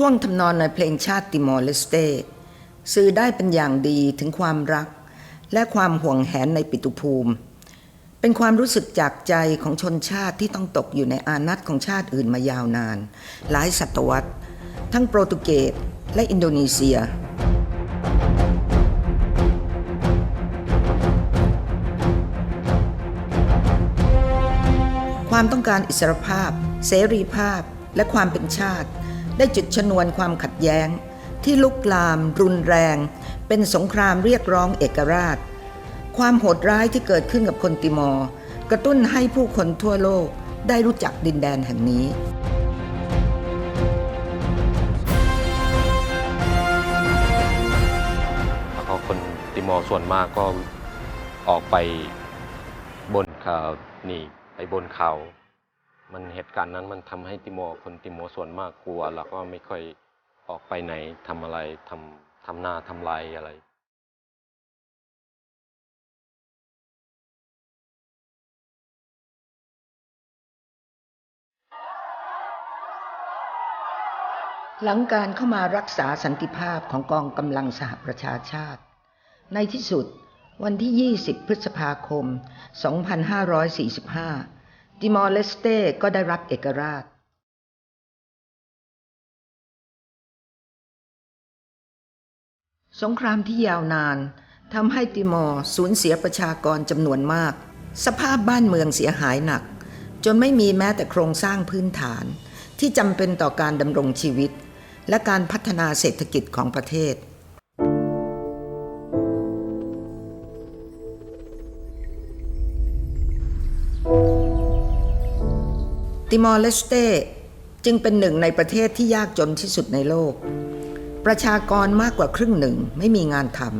ท่วงทำนองในเพลงชาติติมอร์เลสเตสื่อได้เป็นอย่างดีถึงความรัก และความห่วงแหนในปิตุภูมิ เป็นความรู้สึกจากใจของชนชาติที่ต้องตกอยู่ในอานัตของชาติอื่นมายาวนาน หลายศตวรรษ ทั้งโปรตุเกสและอินโดนีเซียความต้องการอิสรภาพ เสรีภาพ และความเป็นชาติ ได้จุดชนวนความขัดแย้ง ที่ลุกลาม รุนแรง เป็นสงครามเรียกร้องเอกราช ความโหดร้ายที่เกิดขึ้นกับคนติมอร์กระตุ้นให้ผู้คนทั่วโลกได้รู้จักดินแดนแห่งนี้เพราะคนติมอร์ส่วนมากก็ออกไปบนเขาหนีไปบนเขา มันเหตุการณ์นั้นมันทำให้ติมอคนติมอส่วนมากกลัว แล้วก็ไม่ค่อยออกไปไหนทำอะไรทำทำหน้าทำลายอะไรหลังการเข้ามารักษาสันติภาพของกองกำลังสหประชาชาติ ในที่สุดวันที่ 20 พฤษภาคม 2545 ติมอร์เลสเตก็ได้รับเอกราชสงครามที่ยาวนานทำให้ติมอร์สูญเสียประชากรจำนวนมาก สภาพบ้านเมืองเสียหายหนัก จนไม่มีแม้แต่โครงสร้างพื้นฐาน ที่จำเป็นต่อการดำรงชีวิต และการพัฒนาเศรษฐกิจของประเทศ ติมอร์เลสเตจึงเป็นหนึ่งในประเทศที่ยากจนที่สุดในโลก ประชากรมากกว่าครึ่งหนึ่งไม่มีงานทำ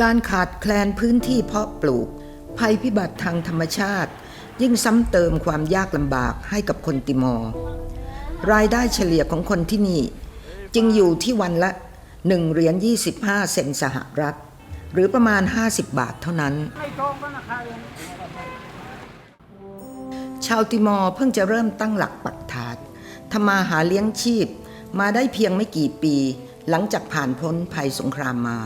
การขาดแคลนพื้นที่เพาะปลูก ภัยพิบัติทางธรรมชาติ ยิ่งซ้ำเติมความยากลำบากให้กับคนติมอร์ รายได้เฉลี่ยของคนที่นี่ จึงอยู่ที่วันละ 1เหรียญ25 เซนสหรัฐ หรือประมาณ 50 บาทเท่านั้น ชาวติมอร์เพิ่งจะเริ่มตั้งหลักปักฐานทำมาหาเลี้ยงชีพมาได้เพียงไม่กี่ปี หลังจากผ่านพ้นภัยสงครามมา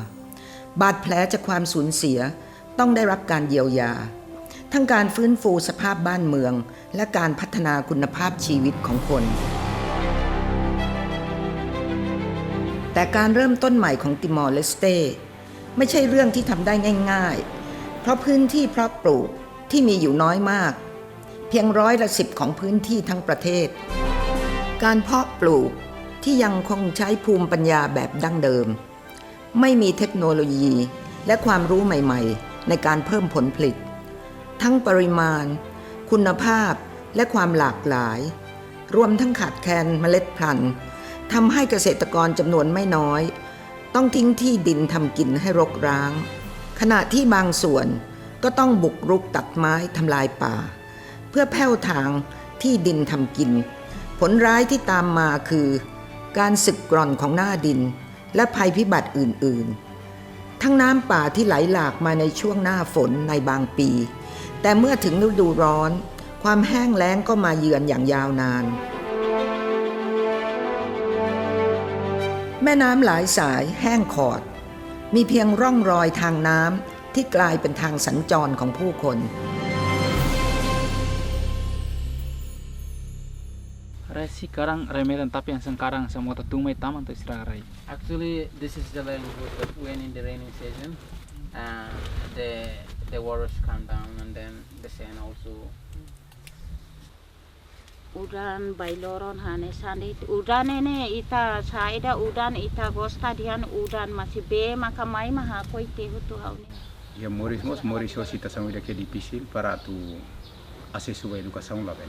บาดแผลจากความสูญเสียต้องได้รับการเยียวยา ทั้งการฟื้นฟูสภาพบ้านเมือง และการพัฒนาคุณภาพชีวิตของคน แต่การเริ่มต้นใหม่ของติมอร์เลสเตไม่ใช่เรื่องที่ทำได้ง่าย ๆ เพราะพื้นที่เพาะปลูกที่มีอยู่น้อยมาก เพียงร้อยละสิบของพื้นที่ทั้งประเทศ การเพาะปลูกที่ยังคงใช้ภูมิปัญญาแบบดั้งเดิม ไม่มีเทคโนโลยีและความรู้ใหม่ๆ ในการเพิ่มผลผลิต ทั้งปริมาณ คุณภาพและความหลากหลาย รวมทั้งขาดแคลนเมล็ดพันธุ์ ทำให้เกษตรกรจำนวนไม่น้อย ต้องทิ้งที่ดินทำกินให้รกร้าง ขณะที่บางส่วนก็ต้องบุกรุกตัดไม้ทำลายป่า เพื่อแผ่วทางที่ดินทำกิน ผลร้ายที่ตามมาคือ การสึกกร่อนของหน้าดิน และภัยพิบัติอื่น ๆ ทั้งน้ำป่าที่ไหลหลากมาในช่วงหน้าฝนในบางปี แต่เมื่อถึงฤดูร้อน ความแห้งแล้งก็มาเยือนอย่างยาวนาน แม่น้ำหลายสายแห้งขอด มีเพียงร่องรอยทางน้ำที่กลายเป็นทางสัญจรของผู้คน Rai sekarang remedan tapi yang sekarang semua tatumai taman tu istirahat Actually, this is the livelihood that when in the rainy season, uh, the the waters come down and then the sand also. Udan bailoron hane sandit udan ene ita saida udan ita gosta dian udan masih be maka mai maha koi te hutu hauni Ya morismos, morismo situação que é difícil para tu à educação lá bem.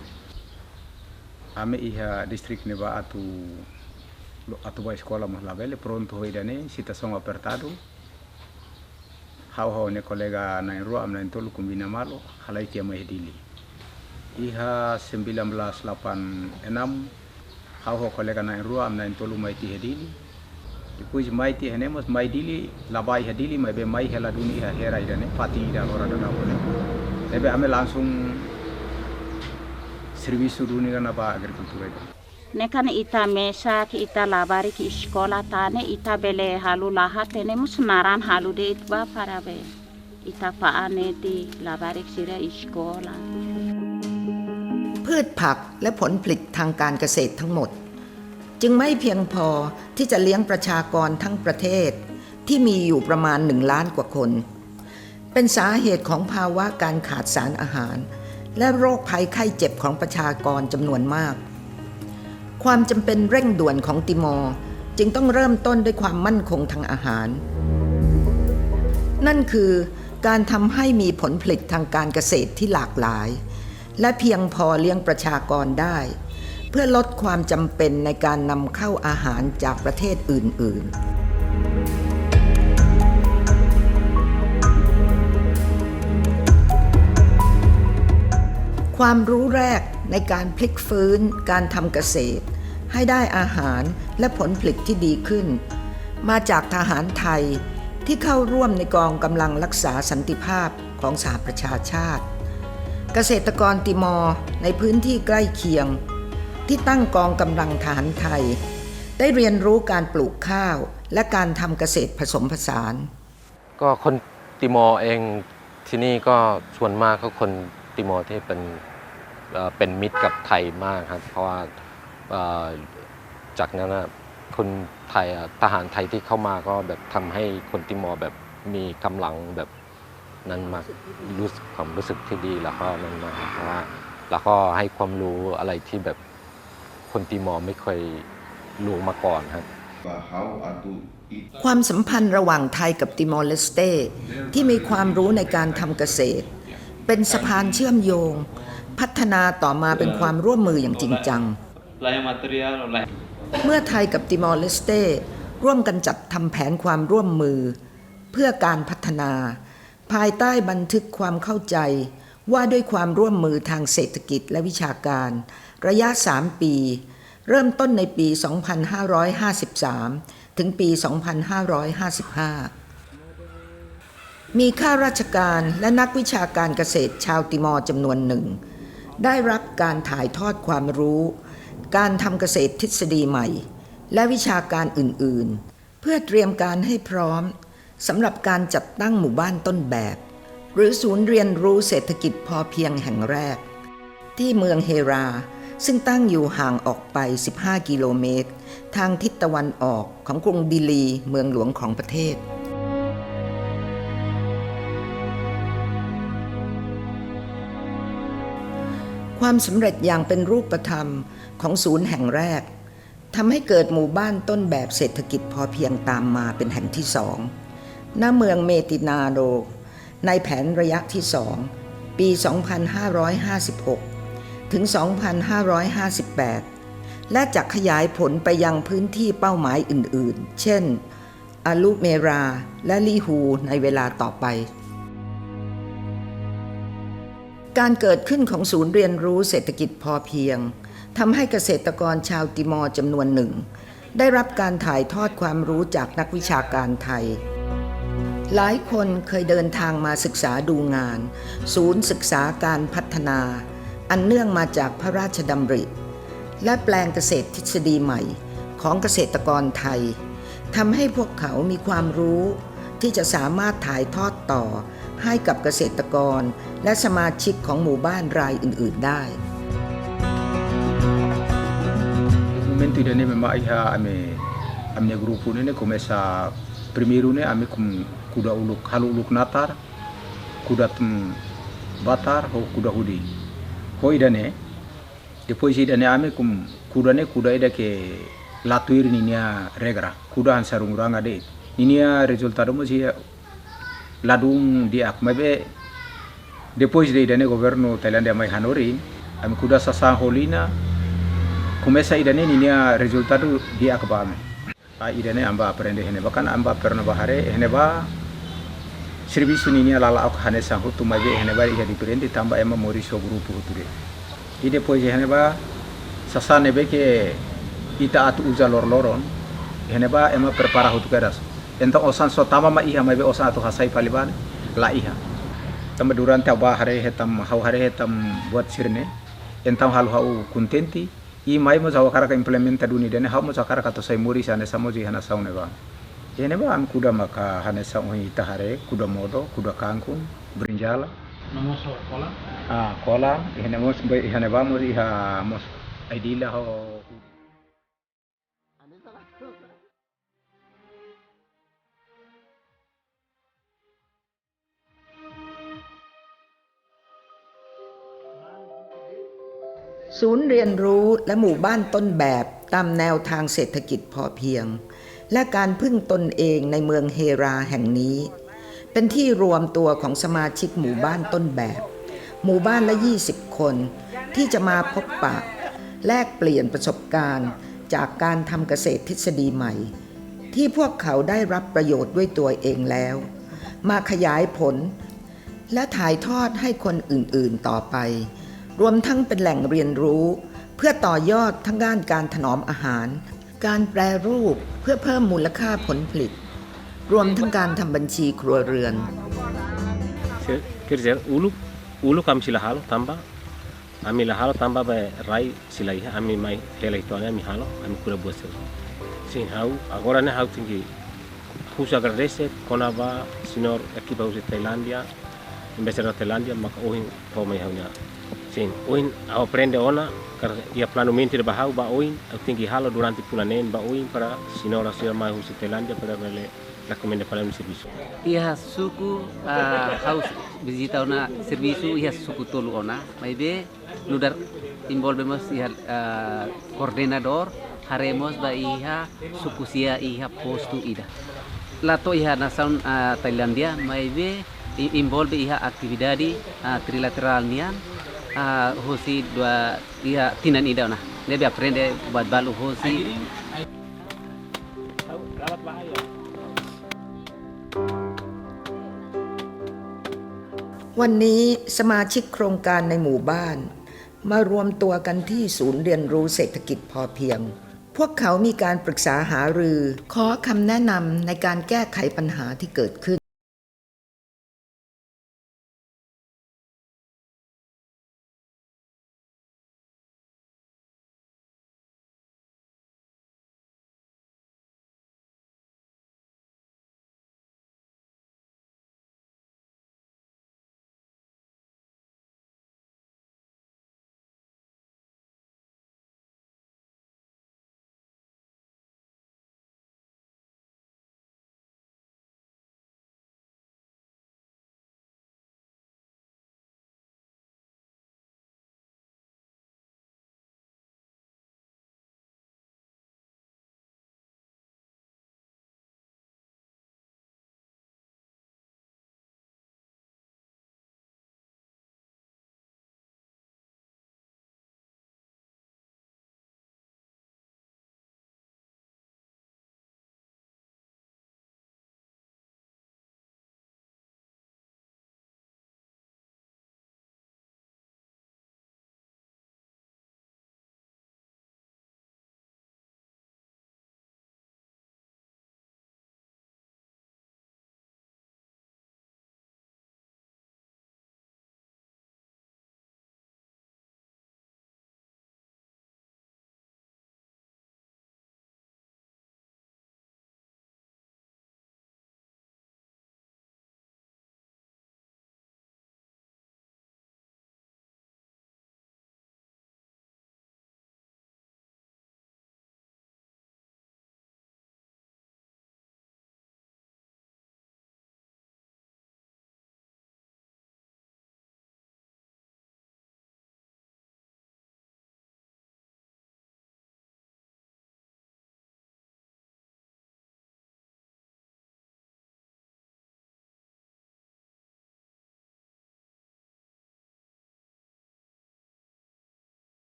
Ame iha district neba atu atu ba escola mas lá bem, pronto hoje ne situação apertado. Hau hau ne kolega na rua am na tolu kumbina malo, halai tia mai dili. Iha 1986 hau hau kolega na rua am na tolu mai ti hedili. Depois mai ti hene mas mai dili labai ha dili mai be mai hela duni ha hera idane pati ida ora da bone. Ebe ame langsung serviço duni kana pa agricultura ida. Nekan ita mesa ki ita labari ki sekolah tane ita bele halu lahat tene mus naran halu de it ba para be. Ita paane ti labari sira sekolah. พืชผักและผลผลิตทางการเกษตรทั้งหมด จึงไม่เพียงพอที่จะเลี้ยงประชากรทั้งประเทศ ที่มีอยู่ประมาณหนึ่งล้านกว่าคน เป็นสาเหตุของภาวะการขาดสารอาหาร และโรคภัยไข้เจ็บของประชากรจำนวนมาก ความจำเป็นเร่งด่วนของติมอร์จึงต้องเริ่มต้นด้วยความมั่นคงทางอาหาร นั่นคือการทำให้มีผลผลิตทางการเกษตรที่หลากหลาย และเพียงพอเลี้ยงประชากรได้ เพื่อลดความจำเป็นในการนำเข้าอาหารจากประเทศอื่น ๆความรู้แรกในการพลิกฟื้นการทำเกษตร ให้ได้อาหารและผลผลิตที่ดีขึ้น มาจากทหารไทยที่เข้าร่วมในกองกำลังรักษาสันติภาพของสหประชาชาติ เกษตรกรติมอร์ในพื้นที่ใกล้เคียง ที่ตั้งกองกำลังทหารไทย ได้เรียนรู้การปลูกข้าว และการทำเกษตรผสมผสาน ก็คนติมอร์เองที่นี่ก็ส่วนมากก็คนติมอร์ที่เป็นเป็นมิตรกับไทยมากครับ เพราะว่าจากนั้นนะคนไทยทหารไทยที่เข้ามาก็แบบทำให้คนติมอร์แบบมีกำลังแบบ นั้นมารู้สึกความรู้สึกที่ดีแล้วก็นั้นมาเพราะว่าแล้วก็ให้ความรู้อะไรที่แบบคนติมอร์ไม่เคยรู้มาก่อนครับความสัมพันธ์ระหว่างไทยกับติมอร์เลสเตที่มีความรู้ในการทำเกษตร เป็นสะพานเชื่อมโยง พัฒนาต่อมาเป็นความร่วมมืออย่างจริงจัง เมื่อไทยกับติมอร์เลสเตร่วมกันจัดทำแผนความร่วมมือ เพื่อการพัฒนา ภายใต้บันทึกความเข้าใจว่าด้วยความร่วมมือทางเศรษฐกิจและวิชาการ ระยะ 3 ปี เริ่มต้นในปี 2553 ถึงปี 2555 มีข้าราชการและนักวิชาการเกษตรชาวติมอร์จำนวนหนึ่ง ได้รับการถ่ายทอดความรู้ การทำเกษตรทฤษฎีใหม่ และวิชาการอื่น ๆ เพื่อเตรียมการให้พร้อม สำหรับการจัดตั้งหมู่บ้านต้นแบบ หรือศูนย์เรียนรู้เศรษฐกิจพอเพียงแห่งแรก ที่เมืองเฮรา ซึ่งตั้งอยู่ห่างออกไป 15 กิโลเมตร ทางทิศตะวันออกของกรุงดิลีเมืองหลวงของประเทศความสำเร็จอย่างเป็นรูปธรรมของศูนย์แห่งแรกทำให้เกิดหมู่บ้านต้นแบบเศรษฐกิจพอเพียงตามมาเป็นแห่งที่สอง ณเมืองเมตินาโดในแผนระยะที่สองปี 2556 ถึง 2558 และจะขยายผลไปยังพื้นที่เป้าหมายอื่นๆ เช่น อาลูเมราและลีฮูในเวลาต่อไป การเกิดขึ้นของศูนย์เรียนรู้เศรษฐกิจพอเพียงทำให้เกษตรกรชาวติมอร์จำนวนหนึ่ง ได้รับการถ่ายทอดความรู้จากนักวิชาการไทย หลายคนเคยเดินทางมาศึกษาดูงาน ศูนย์ศึกษาการพัฒนา อันเนื่องมาจากพระราชดำริ และแปลงเกษตรทฤษฎีใหม่ของเกษตรกรไทยทำให้พวกเขามีความรู้ ที่จะสามารถถ่ายทอดต่อให้กับเกษตรกร และสมาชิกของหมู่บ้านรายอื่น ๆได้ Nesse momento irene memang iha ame ame grupo nene começa primeiro ne ame com kuda uluk halu uluk natar kuda tum batar ho kuda hudi. Ho idane depois idane ame com kuda ne kuda ida ke latuir ninia regra kuda han sarunguranga de. Ninia resultado mo sia ladung di ak mabe depois de idane governo Thailandia mai hanori ame kuda sasang holina começa idane ninia resultado dia akbame a idene amba aprende heneba. Kan amba perno bahare heneba sirbi suninia lala ak hane sangu tumaje heneba iya diprendi tamba ema moriso grupu huture ide poje heneba sasa nebe ke ita atu uza lor loron heneba ema prepara hutuke ras osan so tama ma iha mabe osan atu hasai paliban la iha. Tamba durante abahare hetam hau hare hetam buat sirne. Entau halu hau kuntenti i mai mo jawa karaka implementa duni dene hau mo jawa karaka to sai muri sane samoji hana saune ba ene ba am kuda maka hane sauni tahare kuda modo kuda kangkung brinjala Nomor so kola. ah kola hene mos hene ba mo iha mos aidila ho ศูนย์เรียนรู้และหมู่บ้านต้นแบบตามแนวทางเศรษฐกิจพอเพียง และการพึ่งตนเองในเมืองเฮราแห่งนี้ เป็นที่รวมตัวของสมาชิกหมู่บ้านต้นแบบ หมู่บ้านละ 20 คน ที่จะมาพบปะ แลกเปลี่ยนประสบการณ์ จากการทำเกษตรทฤษฎีใหม่ ที่พวกเขาได้รับประโยชน์ด้วยตัวเองแล้ว มาขยายผล และถ่ายทอดให้คนอื่นๆต่อไป รวมทั้งเป็นแหล่งเรียนรู้ เพื่อต่อยอดทั้งด้านการถนอมอาหาร การแปรรูปเพื่อเพิ่มมูลค่าผลผลิต รวมทั้งการทำบัญชีครัวเรือน Se- Quer dizer, ulu ulu kami sila halo tamba. Ami la halo tamba ba rai sila iha ami mai hela itu ami halo ami kura buat sel. Sim hau agora ne hau tinggi. Husu agradece konaba senhor aqui para usa Tailândia. Embaixador da Tailândia maka ohin pau mai hau nya. Sim, oin aprende ona, car dia plano mentir bahau ba oin, eu tenho que halo durante pulanen ba oin para senhora ser mais russo Tailândia para ele recomenda para um serviço. Ia suku ah, house visita ona serviço ia suku tolu ona, mas be nudar envolvemos ia ah, coordenador haremos ba ia suku sia ia posto ida. Lato ia nação ah, Tailândia, mas be envolve ia atividade trilateral nian uh, hosi dua iha tinan ida ona. Dia aprende buat balu hosi Dapat bahaya. วันนี้สมาชิกโครงการในหมู่บ้าน มารวมตัวกันที่ศูนย์เรียนรู้เศรษฐกิจพอเพียง พวกเขามีการปรึกษาหารือ ขอคำแนะนำในการแก้ไขปัญหาที่เกิดขึ้น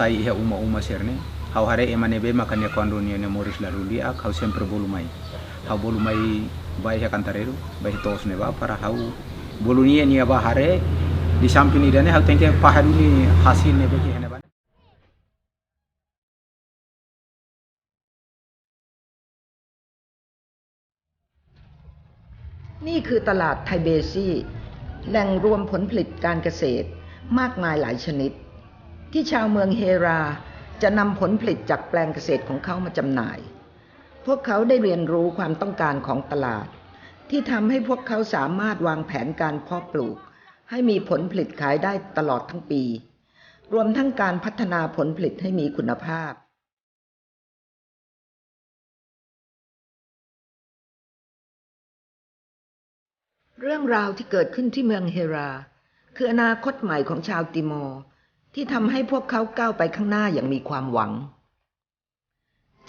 sai iha uma uma serne hau hare emane be makanya kondo ni ne moris lalu dia hau sempre bolu mai hau bolu mai bai ha kantareru bai tos ne ba para hau bolu ni ni ba hare di samping ini hau tengke pahadu ni hasil ne bagi hene ba นี่คือตลาดไทเบซี่แหล่งรวมผลผลิตการเกษตรมากมายหลายชนิด ที่ชาวเมืองเฮราจะนำผลผลิตจากแปลงเกษตรของเขามาจำหน่าย พวกเขาได้เรียนรู้ความต้องการของตลาด ที่ทำให้พวกเขาสามารถวางแผนการเพาะปลูก ให้มีผลผลิตขายได้ตลอดทั้งปี รวมทั้งการพัฒนาผลผลิตให้มีคุณภาพเรื่องราวที่เกิดขึ้นที่เมืองเฮรา คืออนาคตใหม่ของชาวติมอร์ ที่ทำให้พวกเขาก้าวไปข้างหน้าอย่างมีความหวัง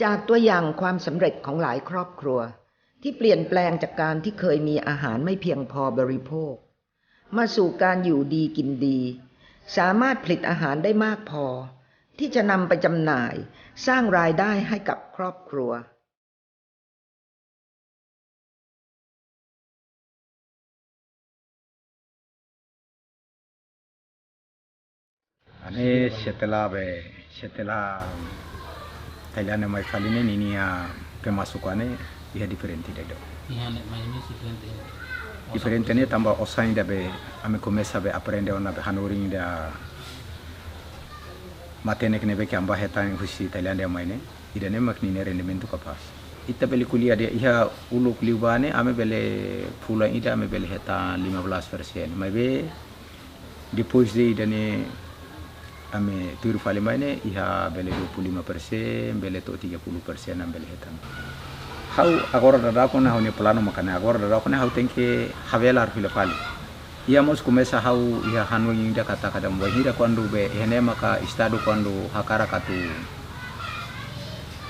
จากตัวอย่างความสำเร็จของหลายครอบครัว ที่เปลี่ยนแปลงจากการที่เคยมีอาหารไม่เพียงพอบริโภค มาสู่การอยู่ดีกินดี สามารถผลิตอาหารได้มากพอ ที่จะนำไปจำหน่ายสร้างรายได้ให้กับครอบครัว Ane setelah be setelah Thailand mai kali ni ni ya pemasukannya ia diferente dedo. Diferente ne tambah osain da be ame começa be aprende ona be hanuring da matene kene be kamba hetan husi Thailand ya mai ne ida ne makni ne rendimento kapas. Ita beli kuliah dia ia ulu kuliah ame bele pula ida ame bele heta 15%. Mai be depois de ida ne ame turu falimane iha bele 25 persen, bele to 30 persen, na bele hetan. Hau agora dada kona hau ne plano makane agora dada kona hau tenke havela arfile fali ia mos kumesa hau iha hanu yinda kata kada mwahira kwandu be hene maka istadu kwandu hakara katu.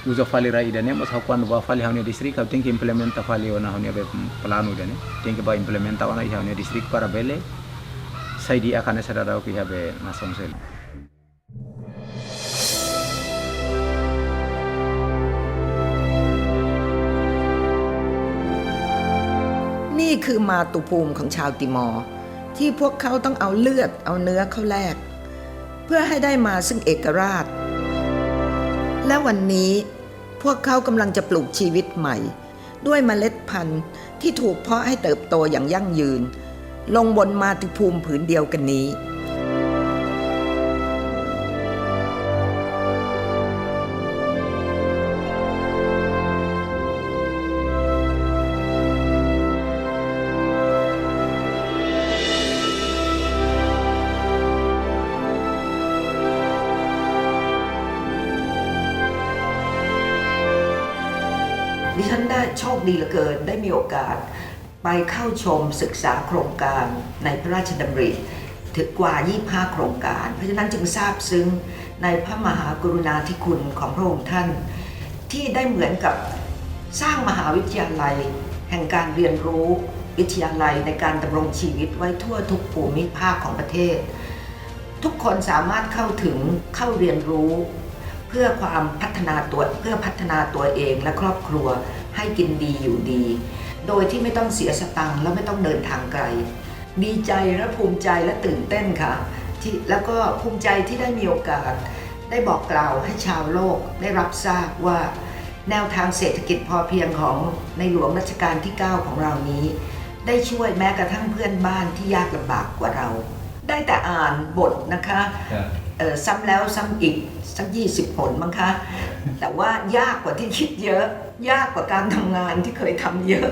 Uza fali ra idane mos hau kwandu ba fali hau ne district hau tenke implementa fali ona hau ne be plano idane. Tenke ba implementa ona iha hau ne district para bele. Saidi akane sadada oki habe nasonsel นี่คือมาตุภูมิของชาวติมอร์ที่พวกเขาต้องเอาเลือดเอาเนื้อเข้าแลกเพื่อให้ได้มาซึ่งเอกราช และวันนี้พวกเขากำลังจะปลูกชีวิตใหม่ ด้วยเมล็ดพันธุ์ที่ถูกเพาะให้เติบโตอย่างยั่งยืน ลงบนมาตุภูมิผืนเดียวกันนี้ ดิฉันได้โชคดีเหลือเกินได้มีโอกาส ไปเข้าชมศึกษาโครงการในพระราชดำริถึงกว่า 25 โครงการ เพราะฉะนั้นจึงทราบซึ้งในพระมหากรุณาธิคุณของพระองค์ท่าน ที่ได้เหมือนกับสร้างมหาวิทยาลัย แห่งการเรียนรู้วิทยาลัยในการดำรงชีวิตไว้ทั่วทุกภูมิภาคของประเทศ ทุกคนสามารถเข้าถึงเข้าเรียนรู้ เพื่อความพัฒนาตัวเพื่อพัฒนาตัวเองและครอบครัวให้กินดีอยู่ดี โดยที่ไม่ต้องเสียสตังค์และไม่ต้องเดินทางไกล ดีใจและภูมิใจและตื่นเต้นค่ะที่แล้วก็ภูมิใจที่ได้มีโอกาส ได้บอกกล่าวให้ชาวโลกได้รับทราบว่า แนวทางเศรษฐกิจพอเพียงของในหลวงรัชกาลที่ 9 ของเรานี้ ได้ช่วยแม้กระทั่งเพื่อนบ้านที่ยากลำบากกว่าเรา ได้แต่อ่านบทนะคะ ซ้ำแล้วซ้ำอีกสักยี่สิบผลมั้งคะ แต่ว่ายากกว่าที่คิดเยอะ ยากกว่าการทำงานที่เคยทำเยอะ